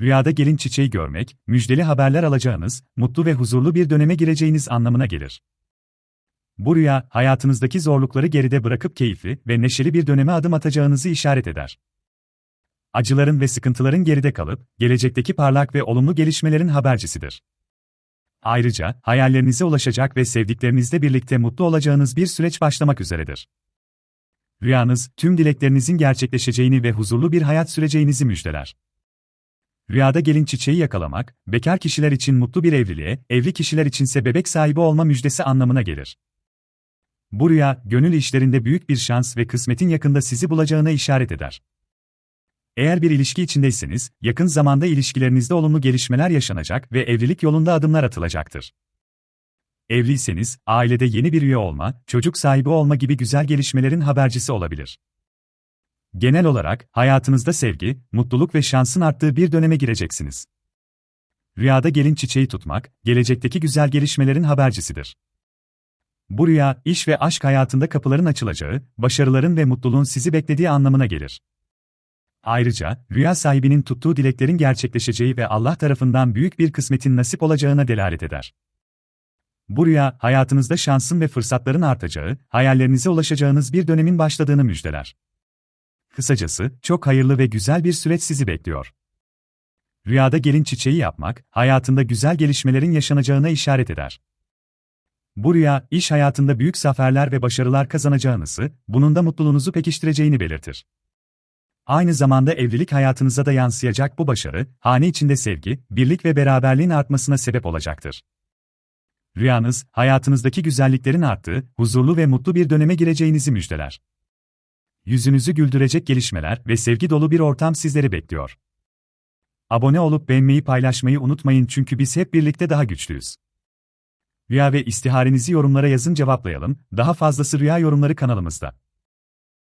Rüyada gelin çiçeği görmek, müjdeli haberler alacağınız, mutlu ve huzurlu bir döneme gireceğiniz anlamına gelir. Bu rüya, hayatınızdaki zorlukları geride bırakıp keyifli ve neşeli bir döneme adım atacağınızı işaret eder. Acıların ve sıkıntıların geride kalıp, gelecekteki parlak ve olumlu gelişmelerin habercisidir. Ayrıca, hayallerinize ulaşacak ve sevdiklerinizle birlikte mutlu olacağınız bir süreç başlamak üzeredir. Rüyanız, tüm dileklerinizin gerçekleşeceğini ve huzurlu bir hayat süreceğinizi müjdeler. Rüyada gelin çiçeği yakalamak, bekar kişiler için mutlu bir evliliğe, evli kişiler içinse bebek sahibi olma müjdesi anlamına gelir. Bu rüya, gönül işlerinde büyük bir şans ve kısmetin yakında sizi bulacağına işaret eder. Eğer bir ilişki içindeyseniz, yakın zamanda ilişkilerinizde olumlu gelişmeler yaşanacak ve evlilik yolunda adımlar atılacaktır. Evliyseniz, ailede yeni bir üye olma, çocuk sahibi olma gibi güzel gelişmelerin habercisi olabilir. Genel olarak, hayatınızda sevgi, mutluluk ve şansın arttığı bir döneme gireceksiniz. Rüyada gelin çiçeği tutmak, gelecekteki güzel gelişmelerin habercisidir. Bu rüya, iş ve aşk hayatında kapıların açılacağı, başarıların ve mutluluğun sizi beklediği anlamına gelir. Ayrıca, rüya sahibinin tuttuğu dileklerin gerçekleşeceği ve Allah tarafından büyük bir kısmetin nasip olacağına delalet eder. Bu rüya, hayatınızda şansın ve fırsatların artacağı, hayallerinize ulaşacağınız bir dönemin başladığını müjdeler. Kısacası, çok hayırlı ve güzel bir süreç sizi bekliyor. Rüyada gelin çiçeği yapmak, hayatında güzel gelişmelerin yaşanacağına işaret eder. Bu rüya, iş hayatında büyük zaferler ve başarılar kazanacağınızı, bunun da mutluluğunuzu pekiştireceğini belirtir. Aynı zamanda evlilik hayatınıza da yansıyacak bu başarı, hane içinde sevgi, birlik ve beraberliğin artmasına sebep olacaktır. Rüyanız, hayatınızdaki güzelliklerin arttığı, huzurlu ve mutlu bir döneme gireceğinizi müjdeler. Yüzünüzü güldürecek gelişmeler ve sevgi dolu bir ortam sizleri bekliyor. Abone olup beğenmeyi paylaşmayı unutmayın çünkü biz hep birlikte daha güçlüyüz. Rüya ve istiharenizi yorumlara yazın cevaplayalım, daha fazlası rüya yorumları kanalımızda.